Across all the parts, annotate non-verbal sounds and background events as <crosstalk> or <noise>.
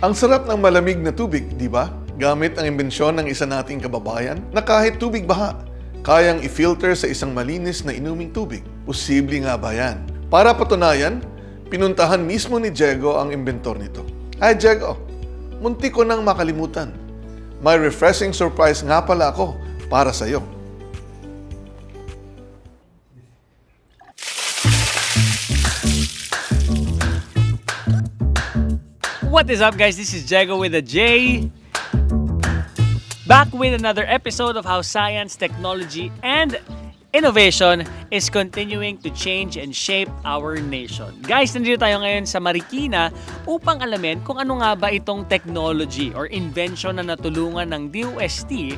Ang sarap ng malamig na tubig, di ba? Gamit ang imbensyon ng isa nating kababayan na kahit tubig baha, kayang i-filter sa isang malinis na inuming tubig. Posible nga ba yan? Para patunayan, pinuntahan mismo ni Diego ang inventor nito. Ay Diego, munti ko nang makalimutan. May refreshing surprise nga pala ako para sa What is up, guys? This is Jago with a J. Back with another episode of how science, technology, and innovation is continuing to change and shape our nation. Guys, nandito tayo ngayon sa Marikina upang alamin kung ano nga ba itong technology or invention na natulungan ng DOST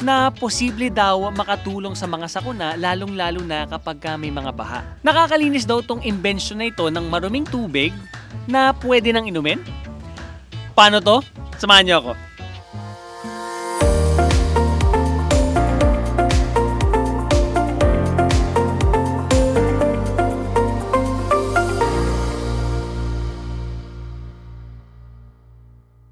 na posible daw makatulong sa mga sakuna lalong-lalo na kapag ka may mga baha. Nakakalinis daw tong invention na ito ng maruming tubig na pwede nang inumin? Paano to? Samahan niyo ako.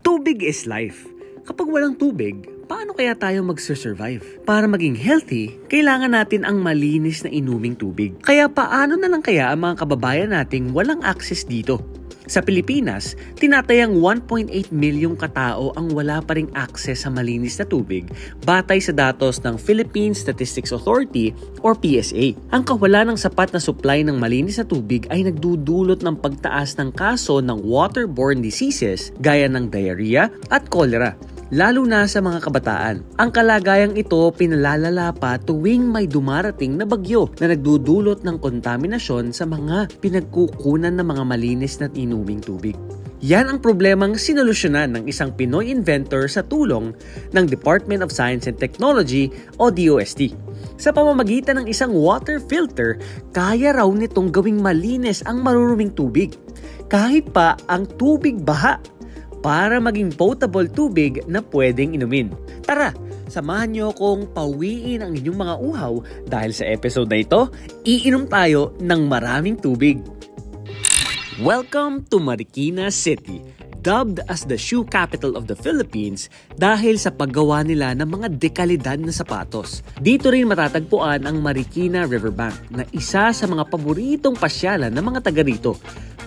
Tubig is life. Kapag walang tubig, paano kaya tayo mag-survive? Para maging healthy, kailangan natin ang malinis na inuming tubig. Kaya paano na lang kaya ang mga kababayan nating walang access dito? Sa Pilipinas, tinatayang 1.8 milyong katao ang wala pa ring access sa malinis na tubig batay sa datos ng Philippine Statistics Authority or PSA. Ang kawalan ng sapat na supply ng malinis na tubig ay nagdudulot ng pagtaas ng kaso ng waterborne diseases gaya ng diarrhea at cholera lalo na sa mga kabataan. Ang kalagayang ito pinalalala pa tuwing may dumarating na bagyo na nagdudulot ng kontaminasyon sa mga pinagkukunan ng mga malinis na inuming tubig. Yan ang problemang sinolusyonan ng isang Pinoy inventor sa tulong ng Department of Science and Technology o DOST. Sa pamamagitan ng isang water filter, kaya raw nitong gawing malinis ang maruruming tubig. Kahit pa ang tubig baha para maging potable tubig na pwedeng inumin. Tara, samahan niyo akong pawiin ang inyong mga uhaw dahil sa episode na ito, iinom tayo ng maraming tubig. Welcome to Marikina City, dubbed as the shoe capital of the Philippines dahil sa paggawa nila ng mga dekalidad na sapatos. Dito rin matatagpuan ang Marikina Riverbank na isa sa mga paboritong pasyalan ng mga taga rito.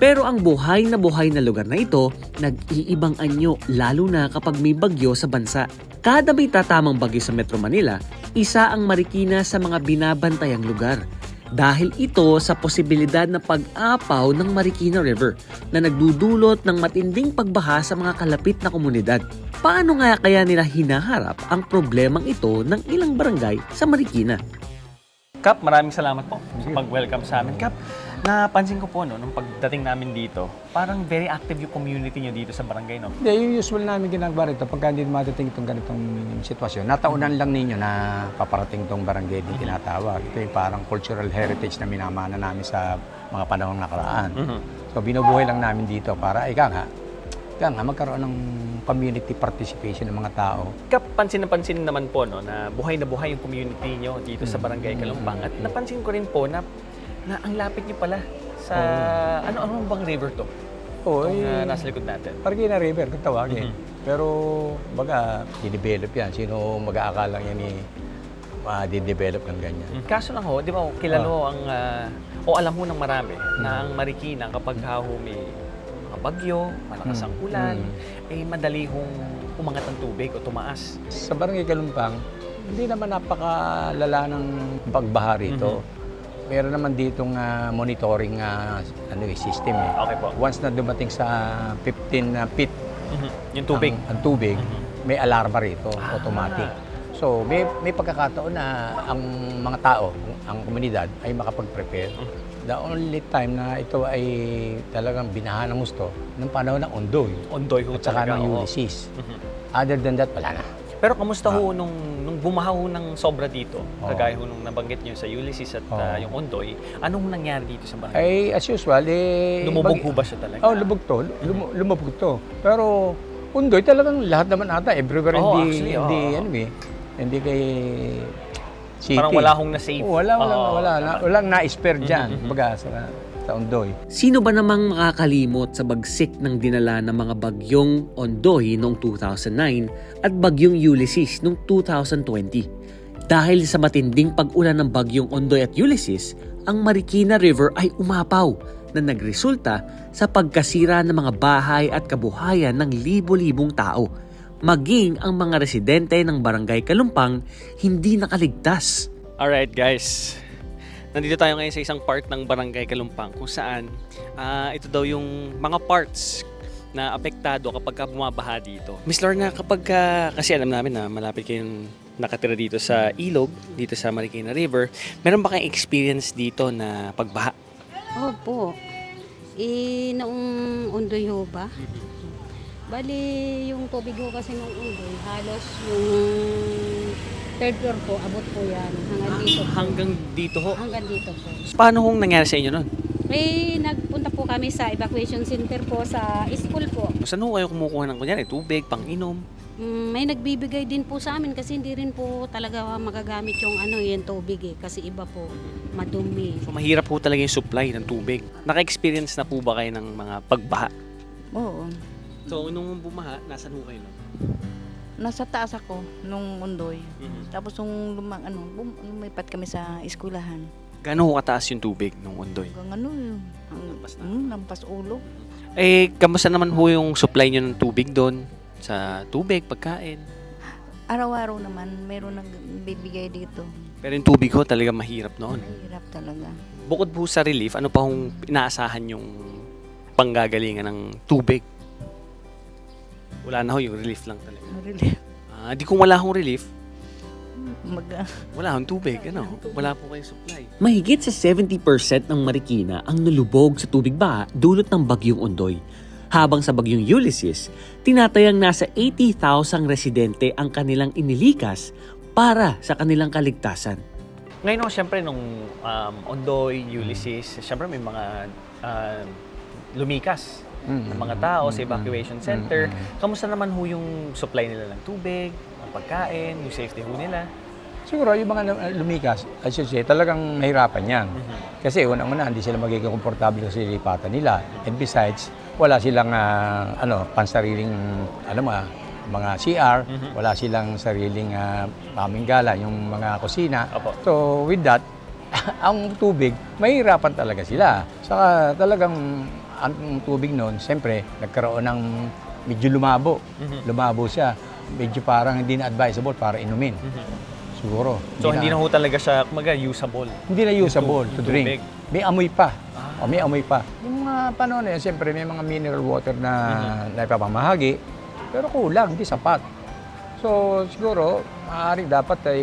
Pero ang buhay na buhay na lugar na ito, nag-iibang anyo lalo na kapag may bagyo sa bansa. Kada may tatamang bagyo sa Metro Manila, isa ang Marikina sa mga binabantayang lugar dahil ito sa posibilidad na pag-apaw ng Marikina River na nagdudulot ng matinding pagbaha sa mga kalapit na komunidad. Paano nga kaya nila hinaharap ang problemang ito ng ilang barangay sa Marikina? Kap, maraming salamat po sa pag-welcome sa amin. Kap, napansin ko po no, nung pagdating namin dito, parang very active yung community nyo dito sa barangay, no? Hindi, yung usual namin ginagawa rito, pagka hindi madating itong ganitong sitwasyon, nataunan lang ninyo na paparating itong barangay din tinatawag. Ito yung parang cultural heritage na minamana namin sa mga panahong nakaraan. So binubuhay lang namin dito para, ika nga, ika nga, magkaroon ng community participation ng mga tao. Kap, pansin na pansin naman po no, na buhay na buhay yung community nyo dito sa Barangay Kalumbang. At napansin ko rin po na, na ang lapit nyo pala sa, ano, ano bang river to? Oo, Itong eh, ah, nasa likod natin. Parigina River, kung tawagin. Mhm. Pero, baga, didevelop yan. Sino mag-aakala yan ni ma-develop ng ganyan. Kaso lang ho, di ba, kilala Ah. ho ang, ah, o alam mo ng marami, na ang Marikina kapag ha ho may mga bagyo, malakas ang Mm. ulan, eh madali hong umangat ang tubig o tumaas. Sa Barangay Kalumpang, hindi naman napakalala ng pagbaha rito. Meron naman ditong ah, monitoring ah, ano, eh, system. Eh. Okay po. Once na dumating sa 15 na feet Yung tubig. ang, ang tubig, may alarma rito, Ah. automatic. So, may, may pagkakataon na ang mga tao, ang komunidad, ay makapag-prepare. The only time na ito ay talagang binaha ng gusto, ng panahon ng Ondoy Ondoy ho at saka ng. Ulysses. Mhm. Other than that, wala na. Pero kamusta ho nung, nung bumaha ho ng sobra dito, Oo. kagaya ho nung nabanggit nyo sa Ulysses at ah, Oo. yung Ondoy, anong nangyari dito sa barangay? Ay, as usual, eh... Lumubog ho ba siya talaga? Oh, lubog to. Lum- lumubog to. Pero, undoy talagang lahat naman ata. Everywhere, Oo, hindi, actually, hindi, oo. ano eh. Hindi kay city. Parang wala hong na-save. Oo, wala, wala, Oo, wala. Na, walang na-spare dyan. Mhm, mhm. Baga, sa, sa Ondoy. Sino ba namang makakalimot sa bagsik ng dinala ng mga bagyong Ondoy noong 2009 at bagyong Ulysses noong 2020? Dahil sa matinding pag-ulan ng bagyong Ondoy at Ulysses, ang Marikina River ay umapaw na nagresulta sa pagkasira ng mga bahay at kabuhayan ng libo-libong tao. Maging ang mga residente ng Barangay Kalumpang hindi nakaligtas. Alright guys, nandito tayo ngayon sa isang part ng Barangay Kalumpang kung saan ah, ito daw yung mga parts na apektado kapag ka bumabaha dito. Miss Lorna, kapag ka, kasi alam namin na malapit kayong nakatira dito sa Ilog, dito sa Marikina River, meron ba kayong experience dito na pagbaha? Opo. Eh, noong undoy ho ba? Bali, yung tubig ho kasi ng undoy, halos yung third floor po, abot po yan. Hanggang dito po. Hanggang dito ho. Hanggang dito po. Paano kung nangyari sa inyo nun? Eh, nagpunta po kami sa evacuation center po sa school po. Saan ho kayo kumukuha ng kunyari, tubig, pang-inom? Mm, may nagbibigay din po sa amin kasi hindi rin po talaga magagamit yung ano yung tubig eh. Kasi iba po, madumi. So mahirap po talaga yung supply ng tubig. Naka-experience na po ba kayo ng mga pagbaha? Oo. So nung bumaha, nasan ho kayo nun? Nasa taas ako nung undoy. Mhm. Tapos nung lumang, ano, bum, lumipat kami sa eskwelahan. Gano'n ho kataas yung tubig nung undoy? Hanggang ano yun. Hang, Lampas na. hmm, lampas ulo. Eh, kamusta naman ho yung supply nyo ng tubig doon? Sa tubig, pagkain? Araw-araw naman, meron nang bibigay dito. Pero yung tubig ho talaga mahirap noon. Mahirap talaga. Bukod po sa relief, ano pa hong inaasahan yung panggagalingan ng tubig? Wala na ho, yung relief lang talaga. Really, Ah, di kung wala hong relief, mag, wala hong tubig. Ano? Wala po kayong supply. Mahigit sa 70% ng Marikina ang nalubog sa tubig baha dulot ng bagyong Ondoy. Habang sa bagyong Ulysses, tinatayang nasa 80,000 residente ang kanilang inilikas para sa kanilang kaligtasan. Ngayon ho, syempre, nung um, Ondoy, Ulysses, syempre may mga ah, lumikas ng mga tao sa evacuation center. Kamusta naman ho yung supply nila ng tubig, ng pagkain, yung safety ho nila? Siguro yung mga lum- lumikas, I should say, talagang mahirapan yan. Kasi unang-una, hindi sila magiging komportable sa lipatan nila. And besides, wala silang ah, ano, pansariling ano ma, mga CR, wala silang sariling uh, paminggala, yung mga kusina. Opo. So with that, <laughs> ang tubig, mahirapan talaga sila. Saka talagang ang tubig noon, siyempre, nagkaroon ng medyo lumabo. Lumabo siya. Medyo parang hindi na advisable para inumin. Siguro. So, hindi na ho talaga siya, kumaga, usable. hindi na usable to tu- drink. May amoy pa. O, may amoy pa. Yung mga panahon na yun, siyempre may mga mineral water na naipapamahagi, pero kulang, hindi sapat. So siguro, maaari dapat ay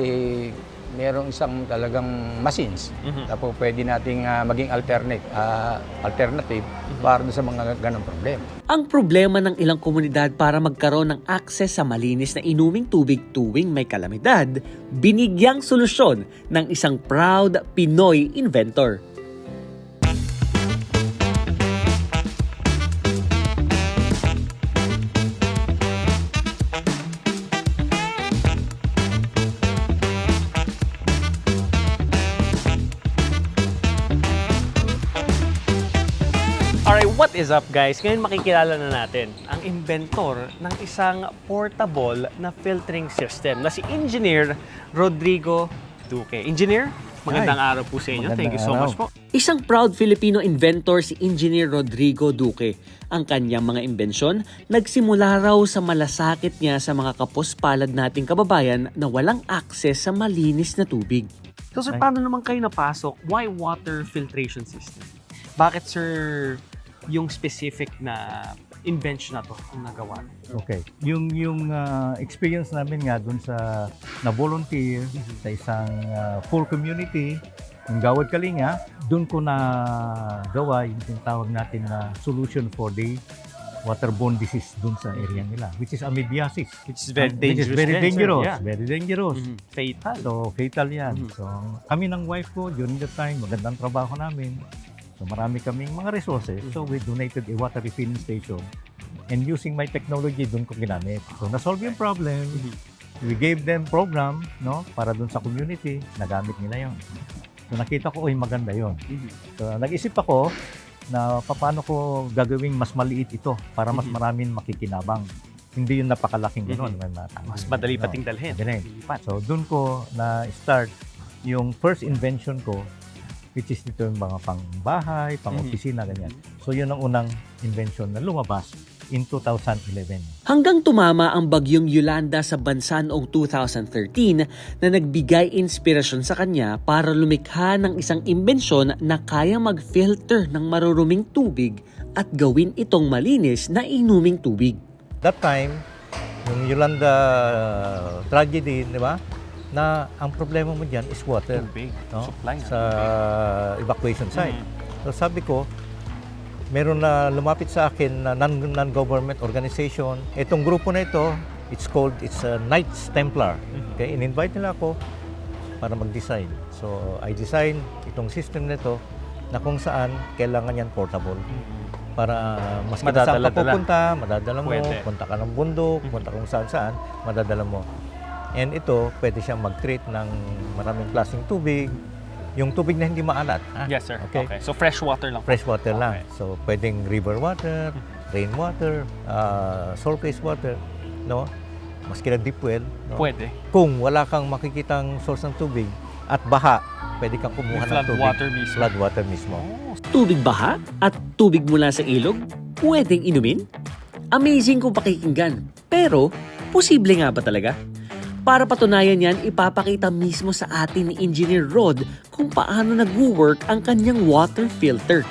merong isang talagang machines. Tapos pwede nating ah, maging alternate, ah, alternative para doon sa mga ganong problema. Ang problema ng ilang komunidad para magkaroon ng akses sa malinis na inuming tubig tuwing may kalamidad, binigyang solusyon ng isang proud Pinoy inventor. Is up guys? Ngayon makikilala na natin ang inventor ng isang portable na filtering system na si Engineer Rodrigo Duque. Engineer, magandang araw po sa inyo. Thank you so much po. Isang proud Filipino inventor si Engineer Rodrigo Duque. Ang kanyang mga imbensyon, nagsimula raw sa malasakit niya sa mga kapuspalad nating kababayan na walang akses sa malinis na tubig. So sir, paano naman kayo napasok? Why water filtration system? Bakit sir yung specific na invention na to ang nagawa? Okay. Yung yung ah, experience namin nga dun sa na volunteer sa isang ah, full community ng Gawad Kalinga, dun ko na gawa yung tinatawag natin na solution for the waterborne disease dun sa area nila, which is amoebiasis. Which is very Which is dangerous. very din, sir. dangerous. Yeah. Very dangerous. Mhm. Fatal. So, fatal yan. Mhm. So, kami ng wife ko, during the time, magandang trabaho namin. So, marami kaming mga resources. So, we donated a water refilling station. And using my technology, doon ko ginamit. So, na-solve yung problem. We gave them program, no, para doon sa community. Nagamit nila yun. So nakita ko, uy, maganda yon. So nag-isip ako na paano ko gagawing mas maliit ito para mas Mhm. maraming makikinabang. Hindi yung napakalaking gano'n. Mhm. na- Mas madali no. pating dalhin. Ganun. So doon ko na-start yung first invention ko which is ito yung mga pang-bahay, pang-opisina, ganyan. So yun ang unang invention na lumabas in 2011. Hanggang tumama ang bagyong Yolanda sa bansa noong 2013 na nagbigay inspirasyon sa kanya para lumikha ng isang imbensyon na kaya mag-filter ng maruruming tubig at gawin itong malinis na inuming tubig. That time, yung Yolanda uh, tragedy, di ba? Na ang problema mo dyan is water Tubig. no? Supply. sa evacuation site. Mhm. So sabi ko, meron na lumapit sa akin na non- non-government organization. Itong grupo na ito, it's called, it's a Knights Templar. Okay, in-invite nila ako para mag-design. So, I design itong system na ito na kung saan kailangan yan portable. Para mas saan ka pupunta, madadala mo, Pwede. punta ka ng bundok, punta kung saan saan, madadala mo. And ito, pwede siyang mag-treat ng maraming klaseng tubig. Yung tubig na hindi maalat. ah. Yes, sir. Okay. Okay. So fresh water lang. Fresh water lang. Okay. So, pwedeng river water, rainwater, uh, surface water, no? Maski na deep well, no? Pwede. Kung wala kang makikitang source ng tubig at baha, pwede kang kumuha ng Flood tubig. water mismo. Flood water mismo. Tubig baha at tubig mula sa ilog, pwedeng inumin? Amazing kung pakikinggan. Pero, posible nga ba talaga? Para patunayan yan, ipapakita mismo sa atin ni Engineer Rod kung paano nag-work ang kanyang water filter.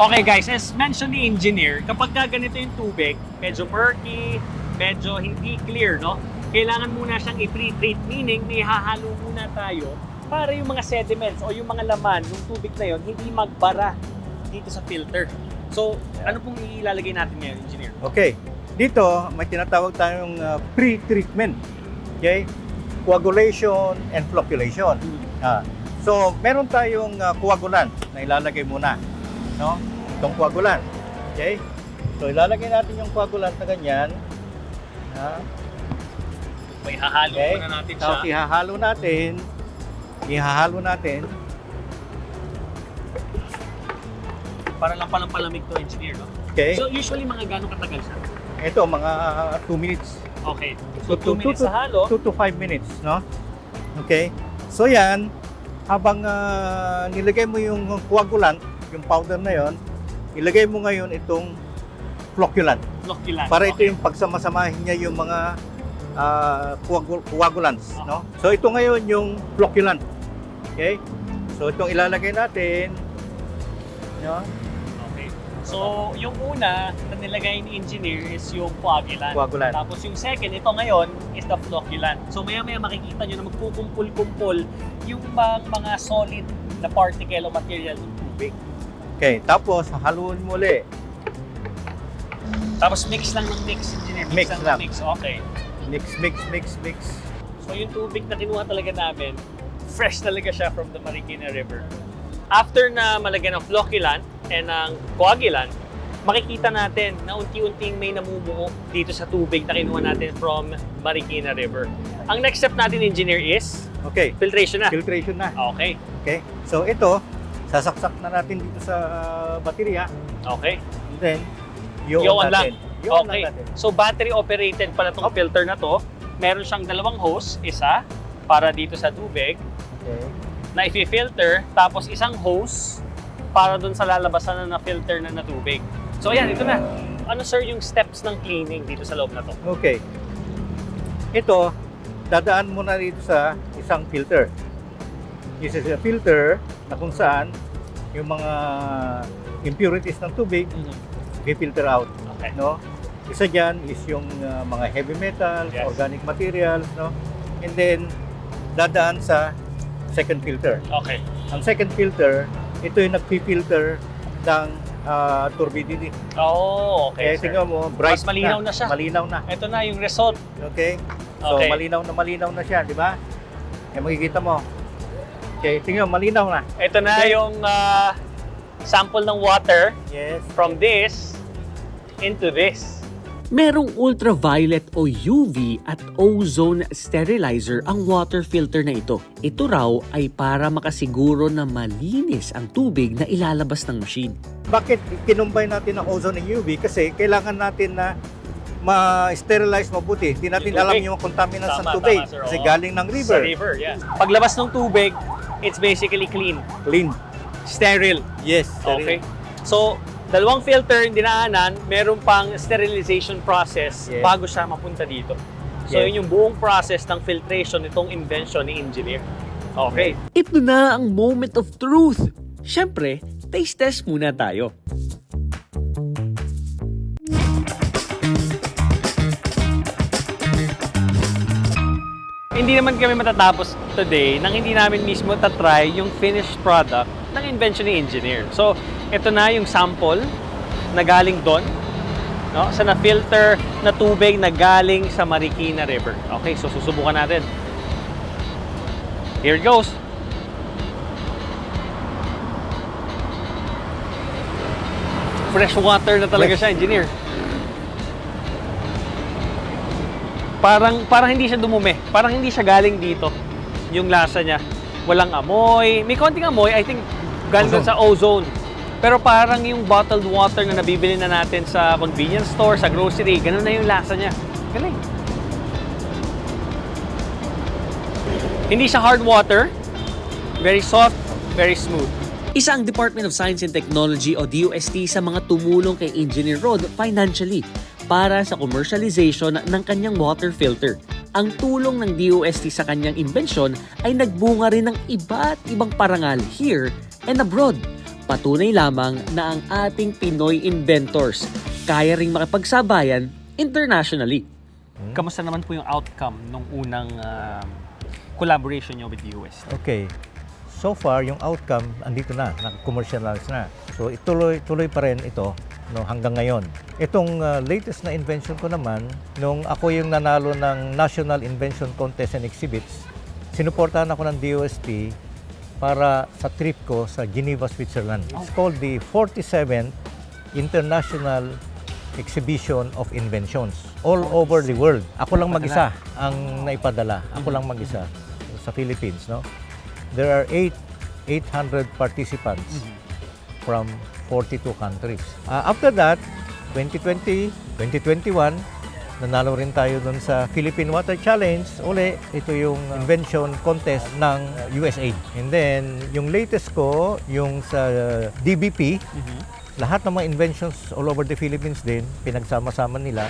Okay guys, as mentioned ni engineer, kapag ka ganito yung tubig, medyo murky, medyo hindi clear, no? Kailangan muna siyang i-pre-treat, meaning may hahalo muna tayo para yung mga sediments o yung mga laman ng tubig na yon hindi magbara dito sa filter. So, ano pong ilalagay natin ngayon, engineer? Okay. Dito, may tinatawag tayong uh, pre-treatment. Okay? Coagulation and flocculation. Ah. So, meron tayong uh, coagulant na ilalagay muna. No? Itong coagulant. Okay? So, ilalagay natin yung coagulant na ganyan. Ah. May hahalo Okay. muna natin siya. Tapos ihahalo natin. Ihahalo natin. Para lang palang palamig to, engineer, no? Okay? So, usually mga gano'ng katagal siya? Ito, mga 2 minutes. Okay. So, So, 2 two- minutes sa halo. 2 to 5 minutes, no? Okay? So yan, habang ah, nilagay mo yung coagulant, yung powder na yon, ilagay mo ngayon itong flocculant. Flocculant. Para ito Okay. yung pagsamasamahin niya yung mga ah, coagul- coagulants, Ah. no? So ito ngayon yung flocculant. Okay? So itong ilalagay natin, no? So, yung una na nilagay ni engineer is yung coagulant. Coagulant. Tapos yung second, ito ngayon, is the flocculant. So, maya-maya makikita nyo na magkukumpul-kumpul yung mga, mga solid na particle o material ng tubig. Okay, tapos haluin mo ulit. Tapos mix lang ng mix, engineer. Mix lang, lang. ng mix. Okay. Mix, mix, mix, mix. So, yung tubig na kinuha talaga namin, fresh talaga siya from the Marikina River. After na malagyan ng flocculant and ng coagulant, makikita natin na unti-unting may namumuo dito sa tubig na kinuha natin from Marikina River. Ang next step natin, engineer, is Okay, filtration na. filtration na. Okay. Okay? So ito, sasaksak na natin dito sa baterya. Okay. And then, i-on I-on lang. natin. I-on Okay. lang natin. So, battery operated pala itong filter na to. Meron siyang dalawang hose. Isa para dito sa tubig Okay. na i-filter. Tapos isang hose para dun sa lalabasan na na-filter na na tubig. So, ayan. Ito na. Ano, sir, yung steps ng cleaning dito sa loob na to? Okay. Ito, dadaan muna dito sa isang filter. This is a filter na kung saan yung mga impurities ng tubig i-filter out. Okay. No? Isa dyan is yung uh, mga heavy metals, Yes. organic materials, no? And then, dadaan sa second filter. Okay. Ang second filter, ito yung nagpi-filter ng ah, turbidity. Oh, okay, eh, sir. tingnan mo, bright Mas malinaw na siya. Malinaw na. Ito na yung result. Okay? So, Okay. malinaw na malinaw na siya, di ba? Eh, makikita mo. Okay, tingnan mo, malinaw na. Ito na yung ah, sample ng water Yes. from this into this. Merong ultraviolet o UV at ozone sterilizer ang water filter na ito. Ito raw ay para makasiguro na malinis ang tubig na ilalabas ng machine. Bakit kinumbay natin ang ozone and UV? Kasi kailangan natin na ma-sterilize mabuti. Hindi natin alam yung contaminants Tama, ng tubig. tama, sir. Kasi galing ng river. Sa river, yeah. Paglabas ng tubig, it's basically clean, Clean. sterile. Yes. Okay? So, dalawang filter yung dinaanan, meron pang sterilization process Yes. bago siya mapunta dito. So, Yes. yun yung buong process ng filtration nitong invention ni engineer. Okay. Ito na ang moment of truth. Siyempre, taste test muna tayo. Hindi naman kami matatapos today nang hindi namin mismo tatry yung finished product ng invention ni engineer. So, ito na yung sample na galing doon. No? Sa na-filter na tubig na galing sa Marikina River. Okay, so susubukan natin. Here it goes. Fresh water na talaga siya, engineer. Parang parang hindi siya dumumi. Parang hindi siya galing dito. Yung lasa niya. Walang amoy. May konting amoy, I think galing doon sa ozone. Pero parang yung bottled water na nabibili na natin sa convenience store, sa grocery, ganun na yung lasa niya. Galing. Hindi siya hard water. Very soft, very smooth. Isa ang Department of Science and Technology o DOST sa mga tumulong kay Engineer Rod financially para sa commercialization ng kanyang water filter. Ang tulong ng DOST sa kanyang imbensyon ay nagbunga rin ng iba't ibang parangal here and abroad. Patunay lamang na ang ating Pinoy inventors kaya ring makipagsabayan internationally. Kamusta naman po yung outcome nung unang ah, collaboration niyo with DOST? Okay. So far, yung outcome, andito na, nag-commercialize na. So, ituloy, tuloy pa rin ito no, hanggang ngayon. Itong uh, latest na invention ko naman, nung ako yung nanalo ng National Invention Contest and Exhibits, sinuportahan ako ng DOST para sa trip ko sa Geneva, Switzerland. It's called the 47th International Exhibition of Inventions all over the world. Ako lang mag-isa ang naipadala. Ako lang mag-isa sa Philippines, no? There are eight, 800 participants from 42 countries. Ah, after that, 2020, 2021, nanalo rin tayo dun sa Philippine Water Challenge. Uli, ito yung invention contest ng USAID. And then, yung latest ko, yung sa DBP, lahat ng mga inventions all over the Philippines din, pinagsama-sama nila,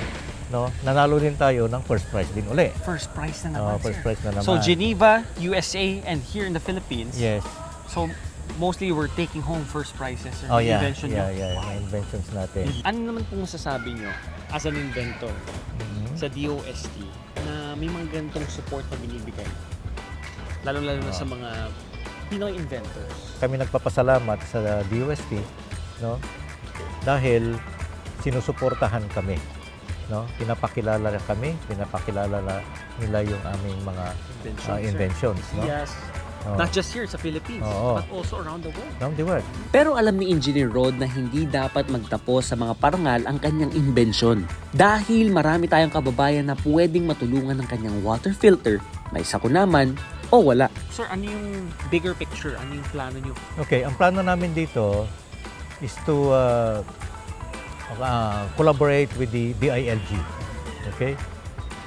no? Nanalo din tayo ng first prize din uli. First prize na Oh, naman, first sir. prize na naman. So Geneva, USA, and here in the Philippines. Yes. So mostly we're taking home first prizes. Sir, Oh, yeah. Invention Yeah, niyo. yeah, mga inventions natin. Ano naman pong masasabi nyo as an inventor Mhm. sa DOST na may mga ganitong support na binibigay? Lalo-lalo na sa mga Pinoy inventors. kami nagpapasalamat sa DOST no dahil sinusuportahan kami no pinapakilala kami pinapakilala na nila yung aming mga Inventions, uh, inventions no Yes. Oh. Not just here sa Philippines, Oo. but also around the world. around the world Pero alam ni Engineer Rod na hindi dapat magtapos sa mga parangal ang kanyang imbensyon. Dahil marami tayong kababayan na pwedeng matulungan ng kanyang water filter, may sakunaman o wala. Sir, ano yung bigger picture? Ano yung plano nyo? okay ang plano namin dito is to uh, uh, collaborate with the DILG okay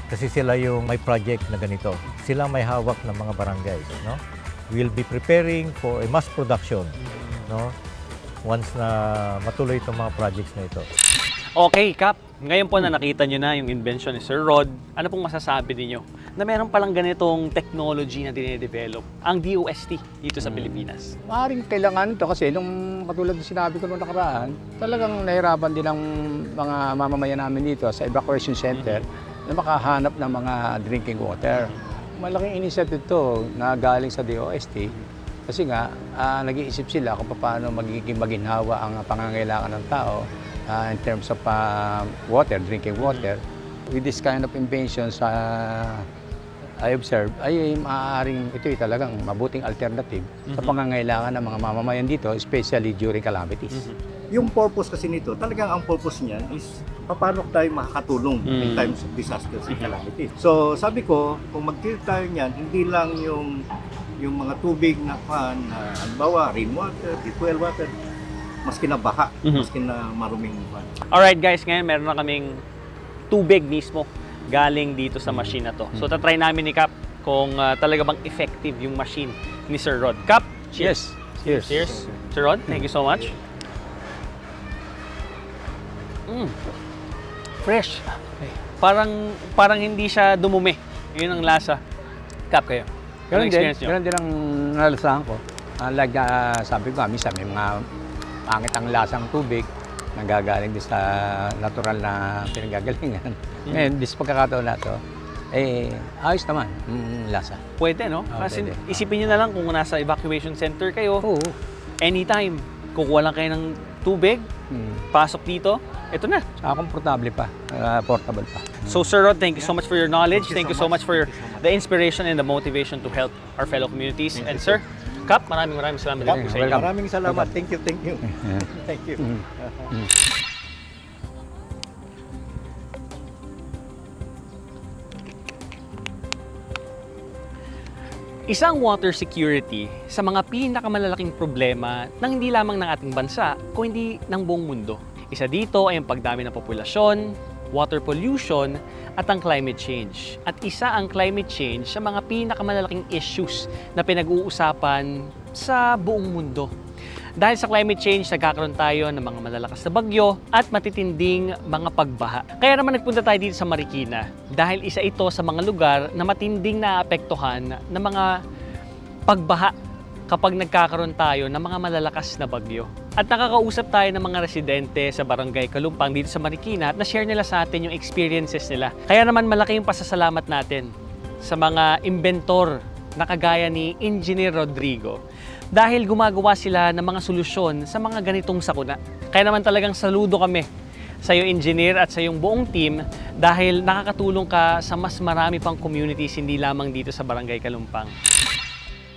kasi sila yung may project na ganito sila may hawak ng mga barangays no we'll be preparing for a mass production no once na matuloy itong mga projects na ito Okay, Kap. Ngayon po na nakita nyo na yung invention ni Sir Rod, ano pong masasabi ninyo na meron palang ganitong technology na dinedevelop ang DOST dito sa Pilipinas? Maaaring kailangan ito kasi nung katulad ng sinabi ko nung nakaraan, talagang nahirapan din ang mga mamamayan namin dito sa evacuation center na makahanap ng mga drinking water. Malaking initiative ito na galing sa DOST kasi nga ah, nag-iisip sila kung paano magiging maginhawa ang pangangailangan ng tao ah, in terms of ah, water, drinking water. With this kind of inventions, ah, I observe, ay maaaring ito ay talagang mabuting alternative sa pangangailangan ng mga mamamayan dito, especially during calamities. Yung purpose kasi nito, talagang ang purpose niyan is paano tayo makakatulong in Mm. times of disasters and calamities. So sabi ko, kung mag-clear tayo niyan, hindi lang yung yung mga tubig na pan, na halimbawa, rainwater, well water, maski na baha, Mhm. maski na maruming pan. Alright guys, ngayon meron na kaming tubig mismo galing dito sa machine na to. So tatry namin ni Cap kung ah, talaga bang effective yung machine ni Sir Rod. Cap, cheers. Cheers. Cheers. Sir Rod, thank you so much. Mm. Fresh. Parang parang hindi siya dumumi. Yun ang lasa. Cap kayo. Ganun din, ganun din ang nalasahan ko. Uh, like ah, sabi ko, minsan may mga pangit ang lasang tubig nanggagaling din sa natural na pinagagalingan. Mm. Ngayon, this pagkakataon na to, eh, ayos naman yung lasa. Pwede, no? Ah, Kasi pwede. isipin nyo na lang kung nasa evacuation center kayo, Oo. anytime, kukuha lang kayo ng tubig, Hmm. pasok dito, ito na. Saka komportable pa, ah, portable pa. So Sir Rod, thank you so much for your knowledge. Thank Thank you so much much. for your, so much. the inspiration and the motivation to help our fellow communities. Thank and you, Sir, Kap, maraming maraming salamat Kap. Maraming salamat. Thank you, thank you. <laughs> thank you. Isang water security sa mga pinakamalalaking problema ng hindi lamang ng ating bansa, kundi ng buong mundo. Isa dito ay ang pagdami ng populasyon, water pollution, at ang climate change. At isa ang climate change sa mga pinakamalalaking issues na pinag-uusapan sa buong mundo. Dahil sa climate change, nagkakaroon tayo ng mga malalakas na bagyo at matitinding mga pagbaha. Kaya naman nagpunta tayo dito sa Marikina dahil isa ito sa mga lugar na matinding naapektuhan ng mga pagbaha kapag nagkakaroon tayo ng mga malalakas na bagyo. At nakakausap tayo ng mga residente sa Barangay Kalumpang dito sa Marikina at na-share nila sa atin yung experiences nila. Kaya naman malaki yung pasasalamat natin sa mga inventor na kagaya ni Engineer Rodrigo dahil gumagawa sila ng mga solusyon sa mga ganitong sakuna. Kaya naman talagang saludo kami sa iyo engineer at sa iyong buong team dahil nakakatulong ka sa mas marami pang communities hindi lamang dito sa Barangay Kalumpang.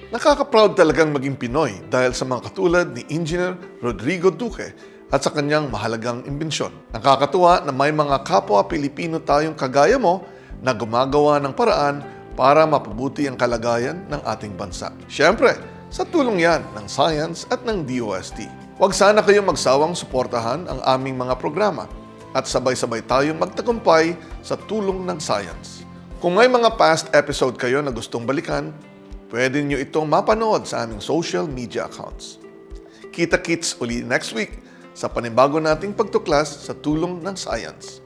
Nakaka-proud talagang maging Pinoy dahil sa mga katulad ni Engineer Rodrigo Duque at sa kanyang mahalagang imbensyon. Nakakatuwa na may mga kapwa Pilipino tayong kagaya mo na gumagawa ng paraan para mapabuti ang kalagayan ng ating bansa. Siyempre, sa tulong yan ng science at ng DOST. Huwag sana kayong magsawang suportahan ang aming mga programa at sabay-sabay tayong magtagumpay sa tulong ng science. Kung may mga past episode kayo na gustong balikan, pwede nyo itong mapanood sa aming social media accounts. Kita-kits uli next week sa panibago nating pagtuklas sa tulong ng science.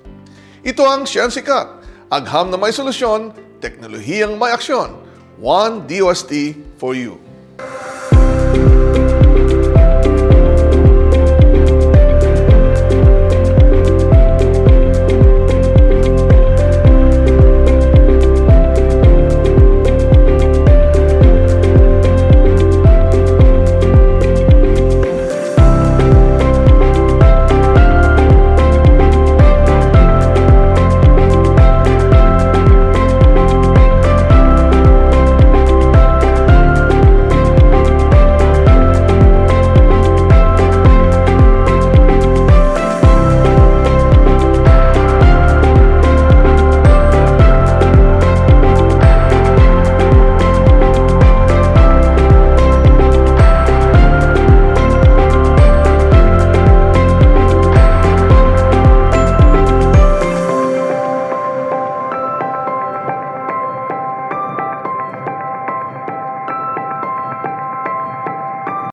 Ito ang Cut, agham na may solusyon, teknolohiyang may aksyon. One DOST for you.